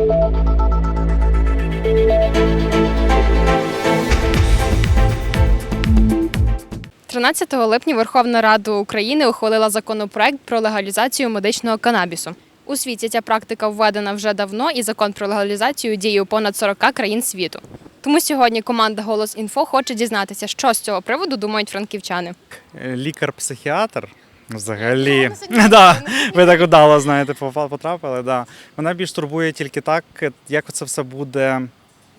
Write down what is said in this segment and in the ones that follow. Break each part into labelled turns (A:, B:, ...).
A: – 13 липня Верховна Рада України ухвалила законопроект про легалізацію медичного канабісу. У світі ця практика введена вже давно, і закон про легалізацію діє у понад 40 країн світу. Тому сьогодні команда Голос Інфо хоче дізнатися, що з цього приводу думають франківчани.
B: Е, Лікар-психіатр. Взагалі, да, ви так удало знаєте, потрапили. Да. Мене більш турбує тільки так, як це все буде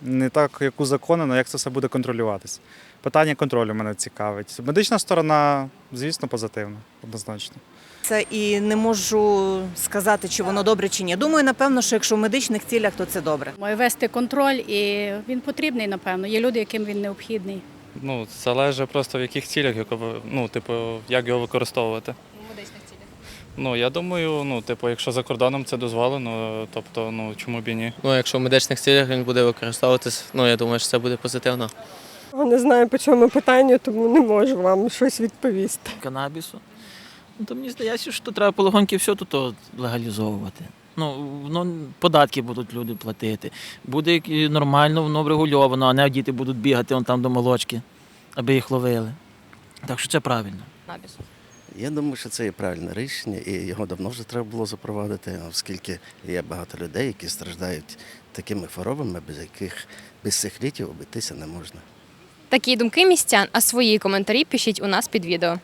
B: не так, як узаконено, як це все буде контролюватися. Питання контролю мене цікавить. Медична сторона, звісно, позитивна, однозначно.
C: Це і не можу сказати, чи воно добре чи ні. Думаю, напевно, що якщо в медичних цілях, то це добре.
D: Має вести контроль, і він потрібний, напевно. Є люди, яким він необхідний.
E: Ну, залежить просто в яких цілях, ну, типу, як його використовувати. Ну, я думаю, ну, типу, якщо за кордоном це дозволено, тобто, ну, чому б і ні.
F: Ну, якщо в медичних цілях він буде використовуватись, ну я думаю, що це буде позитивно.
G: Не знаю по цьому питанню, тому не можу вам щось відповісти.
H: канабісу. Ну, то мені здається, що треба полегоньки все тут легалізовувати. Ну, воно податки будуть люди платити. Буде нормально, воно врегульовано, а не діти будуть бігати вон там до молочки, аби їх ловили. Так що це правильно.
A: Канабісу.
I: Я думаю, що це є правильне рішення, і його давно вже треба було запровадити, оскільки є багато людей, які страждають такими хворобами, без яких без цих літів обійтися не можна.
A: Такі думки містян, а свої коментарі пишіть у нас під відео.